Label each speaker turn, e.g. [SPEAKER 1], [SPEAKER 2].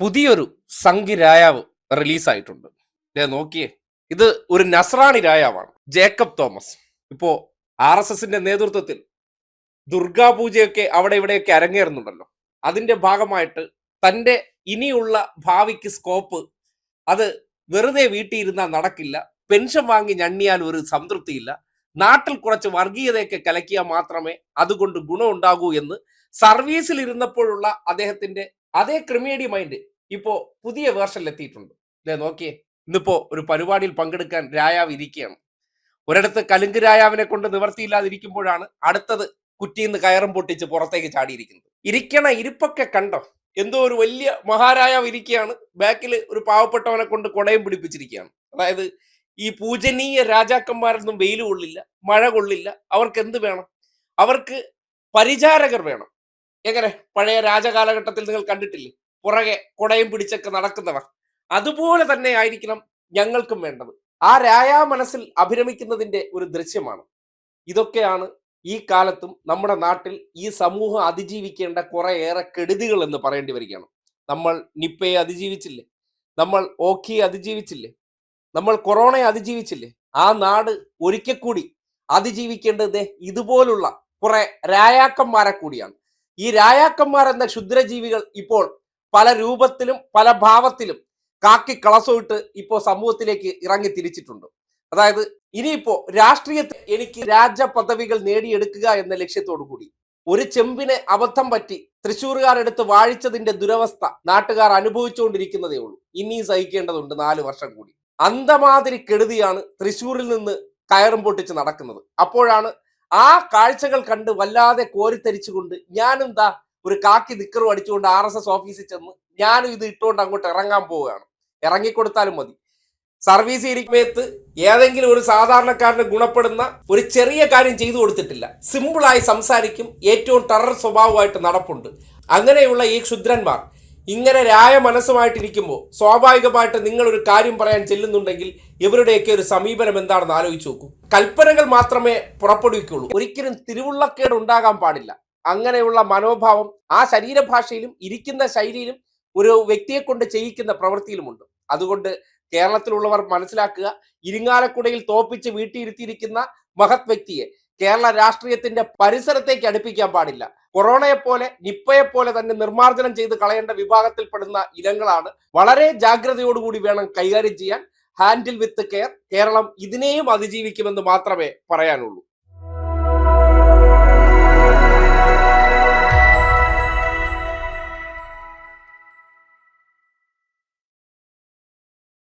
[SPEAKER 1] പുതിയൊരു സംഘി രായാവ് റിലീസായിട്ടുണ്ട്. നോക്കിയേ ഇത് ഒരു നസ്രാണി രായാവാണ് ജേക്കബ് തോമസ്. ഇപ്പോ ആർ എസ് എസിന്റെ നേതൃത്വത്തിൽ ദുർഗാപൂജയൊക്കെ അവിടെ ഇവിടെയൊക്കെ അരങ്ങേറുന്നുണ്ടല്ലോ. അതിന്റെ ഭാഗമായിട്ട് തന്റെ ഇനിയുള്ള ഭാവിക്ക് സ്കോപ്പ് അത് വെറുതെ വീട്ടിയിരുന്നാൽ നടക്കില്ല. പെൻഷൻ വാങ്ങി ഞണ്ണിയാൽ ഒരു സംതൃപ്തിയില്ല. നാട്ടിൽ കുറച്ച് വർഗീയതയൊക്കെ കലക്കിയാൽ മാത്രമേ അതുകൊണ്ട് ഗുണമുണ്ടാകൂ എന്ന് സർവീസിൽ ഇരുന്നപ്പോഴുള്ള അദ്ദേഹത്തിന്റെ അതേ ക്രിമേഡി മൈൻഡ് ഇപ്പോ പുതിയ വേർഷനിൽ എത്തിയിട്ടുണ്ട് ദേ നോക്കിയേ. ഇന്നിപ്പോ ഒരു പരിപാടിയിൽ പങ്കെടുക്കാൻ രായാവ് ഇരിക്കുകയാണ്. ഒരിടത്ത് കലുങ്ക് രായാവിനെ കൊണ്ട് നിവർത്തിയില്ലാതിരിക്കുമ്പോഴാണ് അടുത്തത് കുറ്റിന്ന് കയറും പൊട്ടിച്ച് പുറത്തേക്ക് ചാടിയിരിക്കുന്നത്. ഇരിക്കണ ഇരിപ്പൊക്കെ കണ്ടോ? എന്തോ ഒരു വലിയ മഹാരായാവ് ഇരിക്കുകയാണ്. ബാക്കിൽ ഒരു പാവപ്പെട്ടവനെ കൊണ്ട് കൊടയും പിടിപ്പിച്ചിരിക്കുകയാണ്. അതായത് ഈ പൂജനീയ രാജാക്കന്മാരൊന്നും വെയിൽ കൊള്ളില്ല മഴ കൊള്ളില്ല. അവർക്ക് എന്ത് വേണം? അവർക്ക് പരിചാരകർ വേണം. എങ്ങനെ? പഴയ രാജകാലഘട്ടത്തിൽ നിങ്ങൾ കണ്ടിട്ടില്ലേ? പുറകെ കുടയും പിടിച്ചൊക്കെ നടക്കുന്നവർ. അതുപോലെ തന്നെ ആയിരിക്കണം ഞങ്ങൾക്കും വേണ്ടത്. ആ രായാ മനസ്സിൽ അഭിരമിക്കുന്നതിന്റെ ഒരു ദൃശ്യമാണ്. ഇതൊക്കെയാണ് ഈ കാലത്തും നമ്മുടെ നാട്ടിൽ ഈ സമൂഹം അതിജീവിക്കേണ്ട കുറേയേറെ കെടുതികൾ എന്ന് പറയേണ്ടി വരികയാണ്. നമ്മൾ നിപ്പയെ അതിജീവിച്ചില്ലേ? നമ്മൾ ഓക്കിയെ അതിജീവിച്ചില്ലേ? നമ്മൾ കൊറോണയെ അതിജീവിച്ചില്ലേ? ആ നാട് ഒരിക്കൽ കൂടി അതിജീവിക്കേണ്ടത് ഇതുപോലുള്ള കുറെ രായാക്കന്മാരെ കൂടിയാണ്. ഈ രായാക്കന്മാരെന്ന ക്ഷുദ്രജീവികൾ ഇപ്പോൾ പല രൂപത്തിലും പല ഭാവത്തിലും കാക്കി കളസമിട്ട് ഇപ്പോൾ സമൂഹത്തിലേക്ക് ഇറങ്ങി തിരിച്ചിട്ടുണ്ട്. അതായത് ഇനിയിപ്പോ രാഷ്ട്രീയത്തിൽ എനിക്ക് രാജപദവികൾ നേടിയെടുക്കുക എന്ന ലക്ഷ്യത്തോടു കൂടി ഒരു ചെമ്പിനെ അബദ്ധം പറ്റി തൃശ്ശൂർകാരെടുത്ത് വാഴിച്ചതിന്റെ ദുരവസ്ഥ നാട്ടുകാർ അനുഭവിച്ചുകൊണ്ടിരിക്കുന്നതേ ഉള്ളൂ. ഇനിയും സഹിക്കേണ്ടതുണ്ട് നാല് വർഷം കൂടി. അന്തമാതിരി കെടുതിയാണ് തൃശ്ശൂരിൽ നിന്ന് കയറും പൊട്ടിച്ച് നടക്കുന്നത്. അപ്പോഴാണ് ആ കാഴ്ചകൾ കണ്ട് വല്ലാതെ കോരിത്തരിച്ചുകൊണ്ട് ഞാനും ദാ ഒരു കാക്കി നിക്കറും അടിച്ചുകൊണ്ട് ആർ എസ് എസ് ഓഫീസിൽ ചെന്ന് ഞാനും ഇത് ഇട്ടുകൊണ്ട് അങ്ങോട്ട് ഇറങ്ങാൻ പോവുകയാണ്. ഇറങ്ങിക്കൊടുത്താലും മതി. സർവീസ് ഇരിക്കുമ്പത്ത് ഏതെങ്കിലും ഒരു സാധാരണക്കാരന് ഗുണപ്പെടുന്ന ഒരു ചെറിയ കാര്യം ചെയ്തു കൊടുത്തിട്ടില്ല. സിമ്പിളായി സംസാരിക്കും. ഏറ്റവും ടെറർ സ്വഭാവമായിട്ട് നടപ്പുണ്ട്. അങ്ങനെയുള്ള ഈ ക്ഷുദ്രന്മാർ ഇങ്ങനെ രായ മനസ്സുമായിട്ടിരിക്കുമ്പോൾ സ്വാഭാവികമായിട്ട് നിങ്ങൾ ഒരു കാര്യം പറയാൻ ചെല്ലുന്നുണ്ടെങ്കിൽ ഇവരുടെയൊക്കെ ഒരു സമീപനം എന്താണെന്ന് ആലോചിച്ച് നോക്കൂ. കൽപ്പനകൾ മാത്രമേ പുറപ്പെടുവിക്കുള്ളൂ. ഒരിക്കലും തിരുവുള്ളക്കേട് ഉണ്ടാകാൻ പാടില്ല. അങ്ങനെയുള്ള മനോഭാവം ആ ശരീരഭാഷയിലും ഇരിക്കുന്ന ശൈലിയിലും ഒരു വ്യക്തിയെ കൊണ്ട് ചെയ്യിക്കുന്ന പ്രവൃത്തിയിലുമുണ്ട്. അതുകൊണ്ട് കേരളത്തിലുള്ളവർ മനസ്സിലാക്കുക ഇരിങ്ങാലക്കുടയിൽ തോപ്പിച്ച് വീട്ടിയിരുത്തിയിരിക്കുന്ന മഹത് വ്യക്തിയെ കേരള രാഷ്ട്രീയത്തിന്റെ പരിസരത്തേക്ക് അടുപ്പിക്കാൻ പാടില്ല. കൊറോണയെപ്പോലെ നിപ്പയെപ്പോലെ നിപ്പയെ പോലെ തന്നെ നിർമ്മാർജനം ചെയ്ത് കളയേണ്ട വിഭാഗത്തിൽപ്പെടുന്ന ഇനങ്ങളാണ്. വളരെ ജാഗ്രതയോടുകൂടി വേണം കൈകാര്യം ചെയ്യാൻ. ഹാൻഡിൽ വിത്ത് കെയർ കേരളം ഇതിനെയും അതിജീവിക്കുമെന്ന് മാത്രമേ പറയാനുള്ളൂ.